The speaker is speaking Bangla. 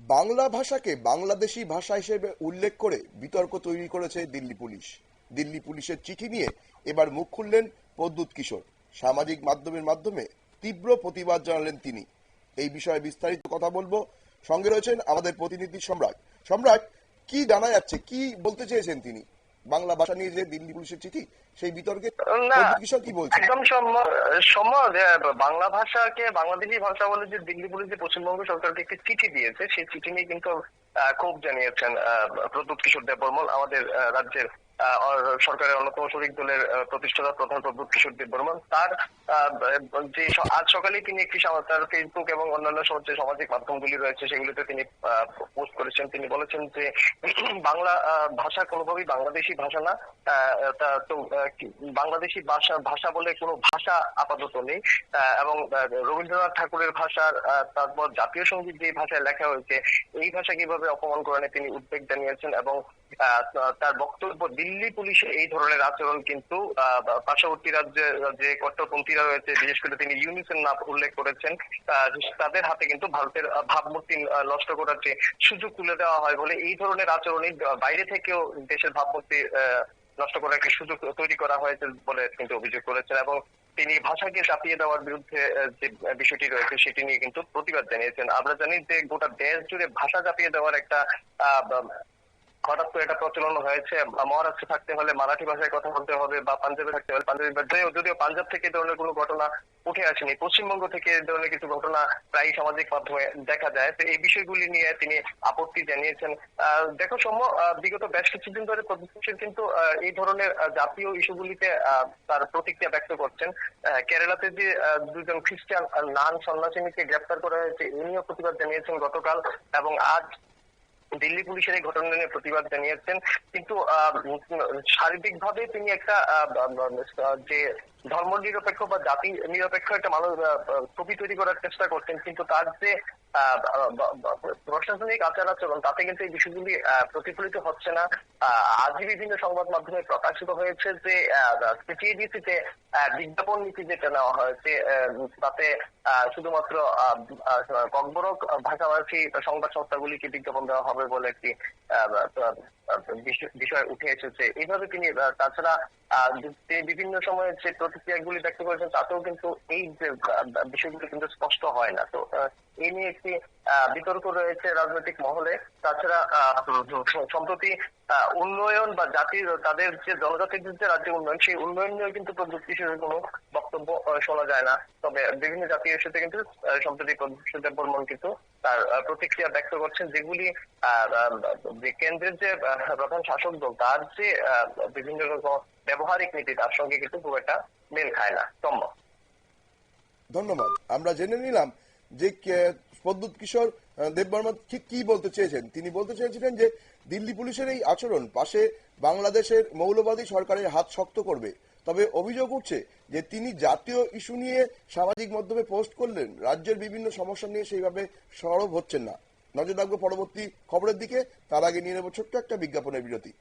বাংলা ভাষাকে বাংলাদেশি ভাষা হিসেবে উল্লেখ করে বিতর্ক তৈরি করেছে দিল্লি পুলিশ। দিল্লি পুলিশের চিঠি নিয়ে এবার মুখ খুললেন প্রদ্যুৎ কিশোর। সামাজিক মাধ্যমের মাধ্যমে তীব্র প্রতিবাদ জানালেন তিনি। এই বিষয়ে বিস্তারিত কথা বলব। সঙ্গে রয়েছেন আমাদের প্রতিনিধি সম্রাট। সম্রাট, কি জানা যাচ্ছে? কি বলতে চেয়েছেন তিনি? বাংলা ভাষা নিয়ে যে দিল্লি পুলিশের চিঠি সেই বিতর্কে কিশোর কি বলছে একদম সম্ভব বাংলা ভাষাকে বাংলাদেশি ভাষা বলে যে দিল্লি পুলিশ যে পশ্চিমবঙ্গ সরকারকে একটি চিঠি দিয়েছে সেই চিঠি নিয়ে কিন্তু আহ, ক্ষোভ জানিয়েছেন আহ, প্রদ্যুৎ কিশোর দেববর্মন আমাদের রাজ্যের সরকারের অন্যতম শরিক দলের প্রতিষ্ঠাতা প্রধান প্রদ্যুৎ কিশোর দেববর্মন তার যে আজ সকালেই তিনি একটি তার ফেসবুক এবং অন্যান্য যে সামাজিক মাধ্যমগুলি রয়েছে, সেগুলিতে তিনি পোস্ট করেছেন। তিনি বলেছেন যে বাংলা ভাষা কোনোভাবেই বাংলাদেশি ভাষা না। তো বাংলাদেশি ভাষা ভাষা বলে কোনো ভাষা আপাতত নেই। এবং রবীন্দ্রনাথ ঠাকুরের ভাষার তারপর জাতীয় সংগীত যে ভাষায় লেখা হয়েছে, এই ভাষা কীভাবে অপমান করেন তিনি উদ্বেগ জানিয়েছেন এবং তার বক্তব্য দিল্লি পুলিশের এই ধরনের আচরণ কিন্তু পার্শ্ববর্তী রাজ্যে যে কট্টরপন্থীরা রয়েছে, বিশেষ করে তিনি ইউনিসের নাম উল্লেখ করেছেন তাদের হাতে কিন্তু ভারতের ভাবমূর্তি নষ্ট করার যে সুযোগ তুলে দেওয়া হয় বলে এই ধরনের আচরণই বাইরে থেকেও দেশের ভাবমূর্তি নষ্ট করার একটি সুযোগ তৈরি করা হয়েছে বলে কিন্তু অভিযোগ করেছেন এবং তিনি ভাষাকে চাপিয়ে দেওয়ার বিরুদ্ধে যে বিষয়টি রয়েছে সেটি নিয়ে কিন্তু প্রতিবাদ জানিয়েছেন। আমরা জানি যে গোটা দেশ জুড়ে ভাষা চাপিয়ে দেওয়ার একটা হঠাৎ করে এটা প্রচলন হয়েছে মহারাষ্ট্রে থাকতে হলে মারাঠি ভাষায় কথা বলতে হবে বা পাঞ্জাবে থাকতে হলে পাঞ্জাবি যদিও- পাঞ্জাব থেকে ধরনের কোনো ঘটনা উঠে আসেনি পশ্চিমবঙ্গ থেকে ধরনের কিছু ঘটনা প্রায় সামাজিক মাধ্যমে দেখা যায়। তো এই বিষয়গুলি নিয়ে তিনি আপত্তি জানিয়েছেন। দেখো আহ, বিগত বেশ কিছুদিন ধরে প্রতিপক্ষের কিন্তু এই ধরনের জাতীয় ইস্যুগুলিতে তার প্রতিক্রিয়া ব্যক্ত করছেন। কেরালাতে যে দুজন খ্রিস্টান নান সন্ন্যাসিনীকে গ্রেপ্তার করা হয়েছে এই নিয়েও প্রতিবাদ জানিয়েছেন গতকাল এবং আজ দিল্লি পুলিশের এই ঘটনা নিয়ে প্রতিবাদ জানিয়েছেন। কিন্তু শারীরিক ভাবে তিনি একটা যে ধর্ম নিরপেক্ষ বা জাতি নিরপেক্ষ একটা মানুষ ছবি তৈরি করার চেষ্টা করছেন। কিন্তু তার যে প্রশাসনিক আচার আচরণ, তাতে কিন্তু এই বিষয়গুলি প্রতিফলিত হচ্ছে না। আজই বিভিন্ন সংবাদ মাধ্যমে প্রকাশিত হয়েছে যে সিটিএডিসিতে বিজ্ঞাপন নীতি যেটা নেওয়া হয়েছে তাতে শুধুমাত্র ককবরক ভাষাভাষী সংবাদ সংস্থাগুলিকে বিজ্ঞাপন দেওয়া হবে বলে একটি বিষয়- উঠে এসেছে। এইভাবে তিনি তাছাড়া বিভিন্ন সময়ে যে প্রতিক্রিয়াগুলি ব্যক্ত করেছেন, তাতেও কিন্তু এই বিষয়গুলো কিন্তু স্পষ্ট হয় না। তো এ নিয়ে একটি বিতর্ক রয়েছে রাজনৈতিক মহলে। তাছাড়া সম্প্রতি উন্নয়ন বা জাতির তাদের যে জনজাতির যে রাজ্যের উন্নয়ন, সেই উন্নয়ন নিয়ে কিন্তু প্রযুক্তি হিসেবে কোনো বক্তব্য শোনা যায় না। তবে বিভিন্ন জাতীয় ইস্যুতে কিন্তু সম্প্রতি প্রদ্যুৎ কিশোর কিন্তু তার প্রতিক্রিয়া ব্যক্ত করছেন যেগুলি যে কেন্দ্রের যে প্রধান শাসক দল, তার যে বিভিন্ন রকম ব্যবহারিক নীতি, তার সঙ্গে কিন্তু খুব একটা মেল খায় না। সম্ভব ধন্যবাদ। আমরা জেনে নিলাম যে প্রদ্যুৎ কিশোর দেববর্মা ঠিক কি বলতে চেয়েছেন? তিনি বলতে চেয়েছিলেন যে, দিল্লি পুলিশের এই আচরণ পাশে বাংলাদেশের মৌলবাদী সরকারের হাত শক্ত করবে। তবে অভিযোগ উঠছে যে, তিনি জাতীয় ইস্যু নিয়ে সামাজিক মাধ্যমে পোস্ট করলেন। রাজ্যের বিভিন্ন সমস্যা নিয়ে সেইভাবে সরব হচ্ছেন না। নজর রাখব পরবর্তী খবরের দিকে, তার আগে নিয়ে নেব ছোট্ট একটা বিজ্ঞাপনের বিরতি।